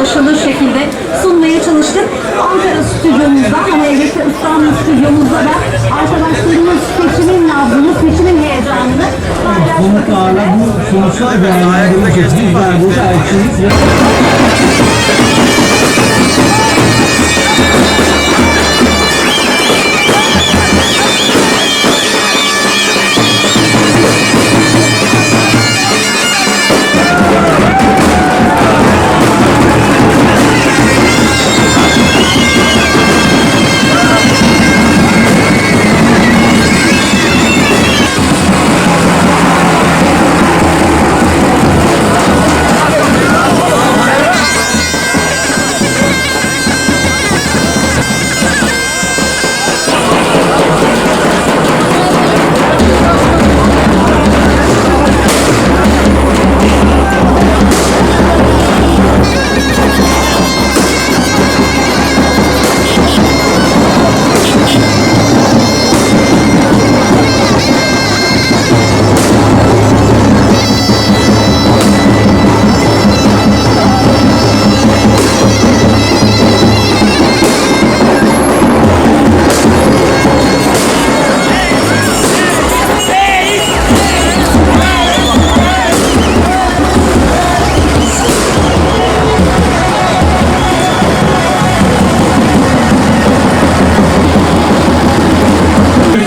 anlaşılır şekilde sunmaya çalıştık. Ankara stüdyomuzda ama elbette İstanbul stüdyomuzda da arkadaşlarımız seçimin nabzını, seçimin heyecanını Konuklarla bu sonuçlar değerlendirecek. Bizler burada elçiyiz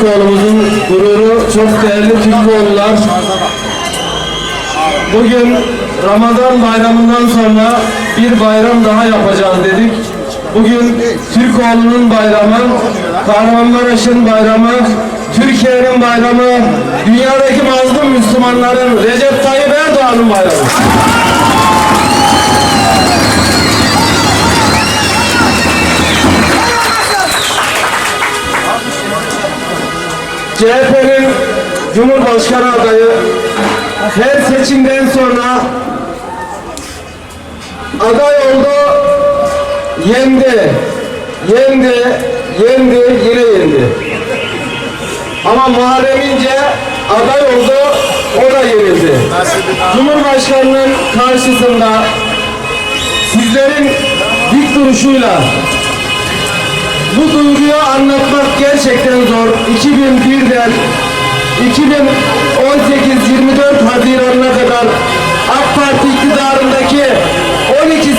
Türkoğlu'muzun gururu çok değerli Türkoğlular. Bugün Ramazan bayramından sonra bir bayram daha yapacağız dedik. Bugün Türkoğlu'nun bayramı, Kahramanmaraş'ın bayramı, Türkiye'nin bayramı, dünyadaki mazlum Müslümanların Recep Tayyip Erdoğan'ın bayramı. CHP'nin Cumhurbaşkanı adayı her seçimden sonra aday oldu, yendi, yendi, yendi, yine yendi. Ama Muharrem İnce aday oldu, o da yenildi. Cumhurbaşkanının karşısında sizlerin dik duruşuyla bu duyguyu anlatmak gerçekten zor. 2001'den 2018 24 Haziran'ına kadar AK Parti iktidarındaki 12